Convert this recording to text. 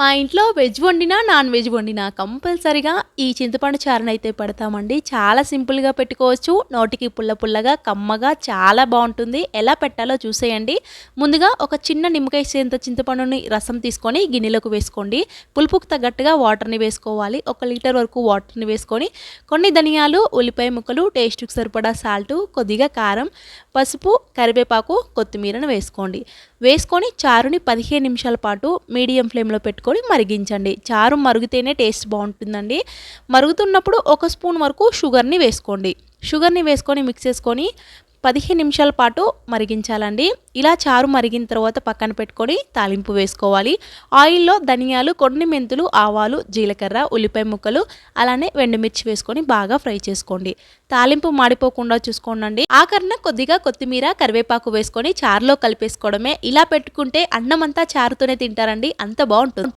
మా ఇంట్లో వెజ్ వండినా నాన్ వెజ్ వండినా కంపల్సరిగా ఈ చింతపండు చారుని అయితే పెడతామండి. చాలా సింపుల్గా పెట్టుకోవచ్చు. నోటికి పుల్ల పుల్లగా కమ్మగా చాలా బాగుంటుంది. ఎలా పెట్టాలో చూసేయండి. ముందుగా ఒక చిన్న నిమ్మకాయ చేంత చింతపండుని రసం తీసుకొని గిన్నెలోకి వేసుకోండి. పులుపుకు తగ్గట్టుగా వాటర్ని వేసుకోవాలి. ఒక లీటర్ వరకు వాటర్ని వేసుకొని కొన్ని ధనియాలు ఉల్లిపాయ ముక్కలు టేస్ట్కి సరిపడా సాల్ట్ కొద్దిగా కారం పసుపు కరివేపాకు కొత్తిమీరను వేసుకోండి. వేసుకొని చారుని పదిహేను నిమిషాల పాటు మీడియం ఫ్లేమ్లో పెట్టుకొని మరిగించండి. చారు మరుగుతేనే టేస్ట్ బాగుంటుందండి. మరుగుతున్నప్పుడు ఒక స్పూన్ వరకు షుగర్ని వేసుకోండి. షుగర్ని వేసుకొని మిక్స్ చేసుకొని పదిహేను నిమిషాల పాటు మరిగించాలండి. ఇలా చారు మరిగిన తర్వాత పక్కన పెట్టుకొని తాలింపు వేసుకోవాలి. ఆయిల్లో ధనియాలు కొన్ని మెంతులు ఆవాలు జీలకర్ర ఉల్లిపాయ ముక్కలు అలానే వెండుమిర్చి వేసుకొని బాగా ఫ్రై చేసుకోండి. తాలింపు మాడిపోకుండా చూసుకోండి ఆఖరణ కొద్దిగా కొత్తిమీర కరివేపాకు వేసుకొని చారులో కలిపేసుకోవడమే. ఇలా పెట్టుకుంటే అన్నం అంతా చారుతోనే తింటారండి. అంత బాగుంటుంది.